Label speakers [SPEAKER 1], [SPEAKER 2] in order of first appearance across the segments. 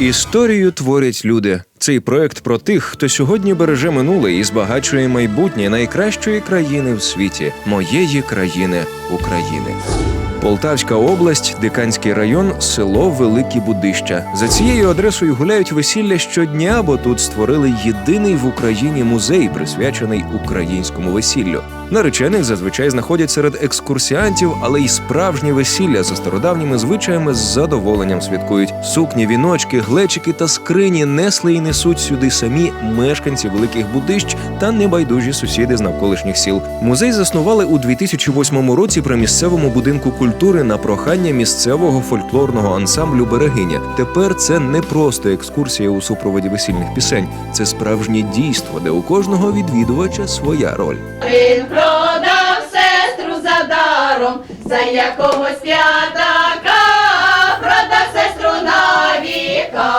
[SPEAKER 1] Історію творять люди. Цей проект про тих, хто сьогодні береже минуле і збагачує майбутнє найкращої країни в світі моєї країни України. Полтавська область, Диканський район, село Великі Будища. За цією адресою гуляють весілля щодня, бо тут створили єдиний в Україні музей, присвячений українському весіллю. Наречених зазвичай знаходять серед екскурсіантів, але й справжнє весілля за стародавніми звичаями з задоволенням святкують. Сукні, віночки, глечики та скрині несли і несуть сюди самі мешканці великих будищ та небайдужі сусіди з навколишніх сіл. Музей заснували у 2008 році при місцевому будинку культури на прохання місцевого фольклорного ансамблю Берегиня. Тепер це не просто екскурсія у супроводі весільних пісень, це справжнє дійство, де у кожного відвідувача своя роль.
[SPEAKER 2] Продав сестру за даром, за якогось п'ятака, продав сестру на віка.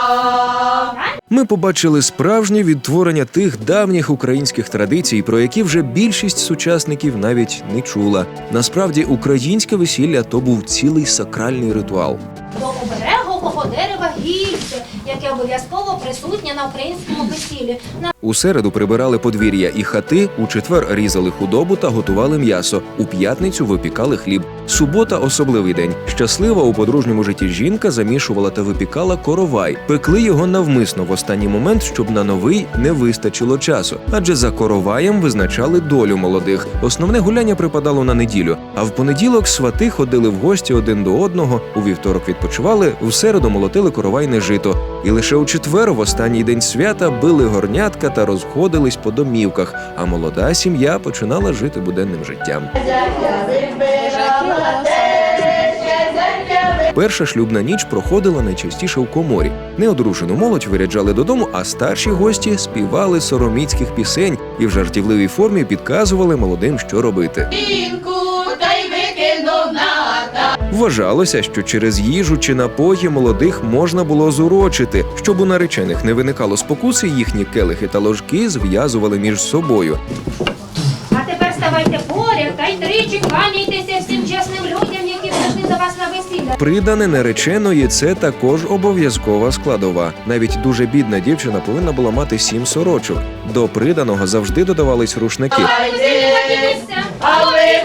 [SPEAKER 1] Ми побачили справжнє відтворення тих давніх українських традицій, про які вже більшість сучасників навіть не чула. Насправді, українське весілля то був цілий сакральний ритуал.
[SPEAKER 3] до дерева гільце, яке обов'язково присутнє на українському весіллі.
[SPEAKER 1] У середу прибирали подвір'я і хати, у четвер різали худобу та готували м'ясо. У п'ятницю випікали хліб. Субота особливий день. Щаслива у подружньому житті жінка замішувала та випікала коровай. Пекли його навмисно в останній момент, щоб на новий не вистачило часу. Адже за короваєм визначали долю молодих. Основне гуляння припадало на неділю. А в понеділок свати ходили в гості один до одного. У вівторок відпочивали, в середу молотили коровайне жито. І лише у четвер, в останній день свята, били горнятка та розходились по домівках. А молода сім'я починала жити буденним життям. Перша шлюбна ніч проходила найчастіше в коморі. Неодружену молодь виряджали додому, а старші гості співали сороміцьких пісень і в жартівливій формі підказували молодим, що робити.
[SPEAKER 2] Вінку
[SPEAKER 1] Вважалося, що через їжу чи напої молодих можна було зурочити, щоб у наречених не виникало спокуси, їхні келихи та ложки зв'язували між собою.
[SPEAKER 3] а тепер ставайте поряд та й тричі кланяйтеся всім чесним людям, які прийшли до вас на весілля.
[SPEAKER 1] Придане нареченої це також обов'язкова складова. Навіть дуже бідна дівчина повинна була мати сім сорочок. До приданого завжди додавались рушники.
[SPEAKER 2] А ви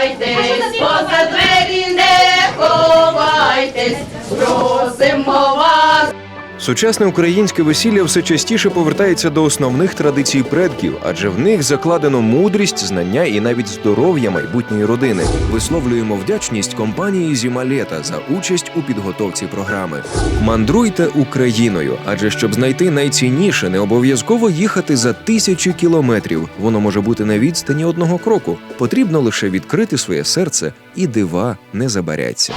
[SPEAKER 2] не чурайтесь, поза двері не ховайтесь.
[SPEAKER 1] Сучасне українське весілля все частіше повертається до основних традицій предків, адже в них закладено мудрість, знання і навіть здоров'я майбутньої родини. Висловлюємо вдячність компанії Зімалета за участь у підготовці програми. Мандруйте Україною, адже щоб знайти найцінніше, не обов'язково їхати за тисячі кілометрів. Воно може бути на відстані одного кроку. Потрібно лише відкрити своє серце, і дива не забаряться.